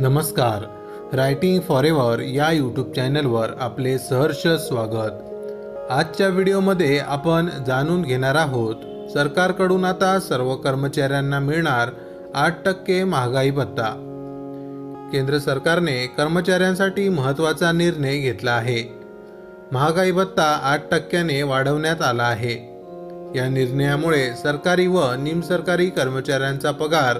नमस्कार. Writing for ever या YouTube चॅनलवर आपले सहर्ष स्वागत. आजच्या व्हिडिओमध्ये आपण जाणून घेणार आहोत सरकारकडून आता सर्व कर्मचाऱ्यांना मिळणार आठ टक्के महागाई भत्ता. केंद्र सरकारने कर्मचाऱ्यांसाठी महत्त्वाचा निर्णय घेतला आहे. महागाई भत्ता आठ टक्क्याने वाढवण्यात आला आहे. या निर्णयामुळे सरकारी व निमसरकारी कर्मचाऱ्यांचा पगार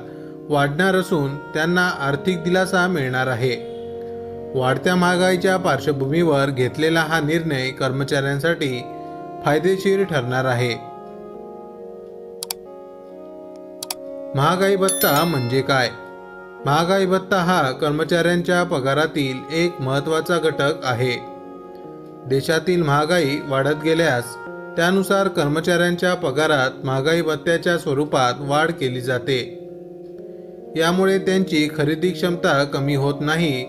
वाढणार असून त्यांना आर्थिक दिलासा मिळणार आहे. वाढत्या महागाईच्या पार्श्वभूमीवर घेतलेला हा निर्णय कर्मचाऱ्यांसाठी फायदेशीर ठरणार आहे. महागाई भत्ता म्हणजे काय? महागाई भत्ता हा कर्मचाऱ्यांच्या पगारातील एक महत्त्वाचा घटक आहे. देशातील महागाई वाढत गेल्यास त्यानुसार कर्मचाऱ्यांच्या पगारात महागाई भत्त्याच्या स्वरूपात वाढ केली जाते. यामुळे त्यांची खरेदी क्षमता कमी होत नाही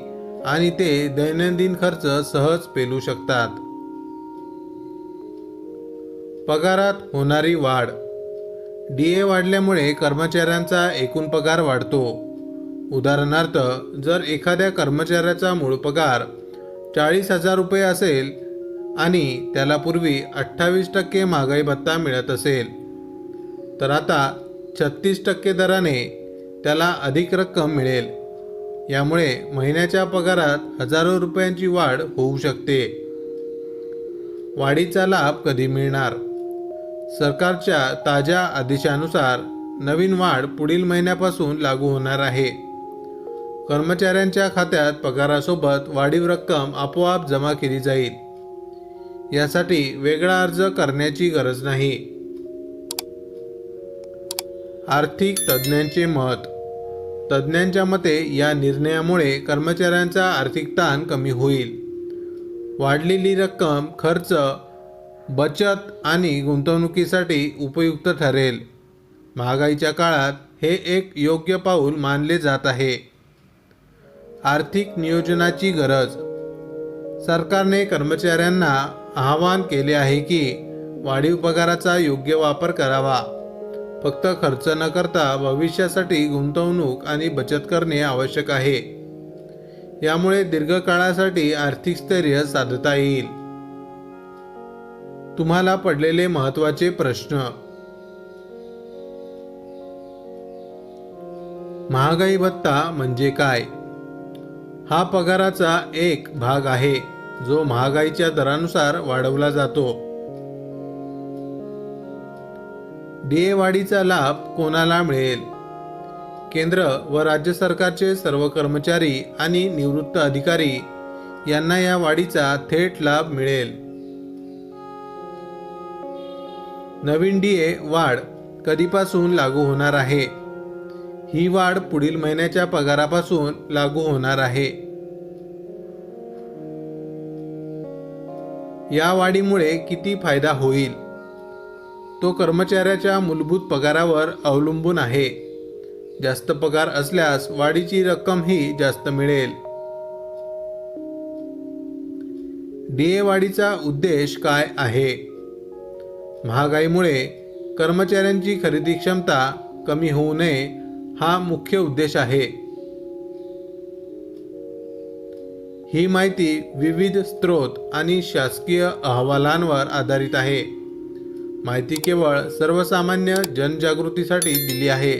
आणि ते दैनंदिन खर्च सहज पेलू शकतात. पगारात होणारी वाढ. डी ए वाढल्यामुळे कर्मचाऱ्यांचा एकूण पगार वाढतो. उदाहरणार्थ जर एखाद्या कर्मचाऱ्याचा मूळ पगार चाळीस हजार रुपये असेल आणि त्याला पूर्वी अठ्ठावीस टक्के महागाई भत्ता मिळत असेल तर आता छत्तीस टक्के दराने त्याला अधिक रक्कम मिळेल. यामुळे महिन्याच्या पगारात हजारो रुपयांची वाढ होऊ शकते. वाढीचा लाभ कधी मिळणार? सरकारच्या ताज्या आदेशानुसार नवीन वाढ पुढील महिन्यापासून लागू होणार आहे. कर्मचाऱ्यांच्या खात्यात पगारासोबत वाढीव रक्कम आपोआप जमा केली जाईल. यासाठी वेगळा अर्ज करण्याची गरज नाही. आर्थिक तज्ज्ञांचे मत. तज्ज्ञांच्या मते या निर्णयामुळे कर्मचाऱ्यांचा आर्थिक ताण कमी होईल. वाढलेली रक्कम खर्च बचत आणि गुंतवणुकीसाठी उपयुक्त ठरेल. महागाईच्या काळात हे एक योग्य पाऊल मानले जात आहे. आर्थिक नियोजनाची गरज. सरकारने कर्मचाऱ्यांना आवाहन केले आहे की वाढीव पगाराचा योग्य वापर करावा. फक्त खर्च न करता भविष्यासाठी गुंतवणूक आणि बचत करणे आवश्यक आहे. यामुळे दीर्घकाळासाठी आर्थिक स्थैर्य साधता येईल. तुम्हाला पडलेले महत्त्वाचे प्रश्न. महागाई भत्ता म्हणजे काय? हा पगाराचा एक भाग आहे जो महागाईच्या दरानुसार वाढवला जातो. डीए वाढीचा लाभ कोणाला मिळेल? केंद्र व राज्य सरकारचे सर्व कर्मचारी आणि निवृत्त अधिकारी यांना या वाढीचा थेट लाभ मिळेल. नवीन डीए वाढ कधीपासून लागू होणार आहे? ही वाढ पुढील महिन्याच्या पगारापासून लागू होणार आहे. या वाढीमुळे किती फायदा होईल? तो कर्मचाऱ्याच्या मूलभूत पगारावर अवलंबून आहे. जास्त पगार असल्यास वाढीची रक्कमही जास्त मिळेल. डीए वाढीचा उद्देश काय आहे? महागाईमुळे कर्मचाऱ्यांची खरेदी क्षमता कमी होऊ नये हा मुख्य उद्देश आहे. ही माहिती विविध स्रोत आणि शासकीय अहवालांवर आधारित आहे. माहिती केवळ सर्वसामान्य जनजागृतीसाठी दिली आहे.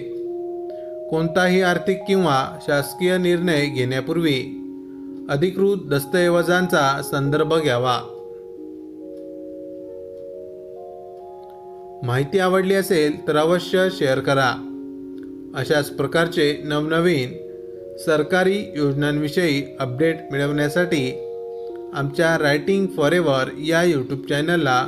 कोणताही आर्थिक किंवा शासकीय निर्णय घेण्यापूर्वी अधिकृत दस्तऐवजांचा संदर्भ घ्यावा. माहिती आवडली असेल तर अवश्य शेअर करा. अशाच प्रकारचे नवनवीन सरकारी योजनांविषयी अपडेट मिळवण्यासाठी आमच्या रायटिंग फॉर एव्हर या यूट्यूब चॅनलला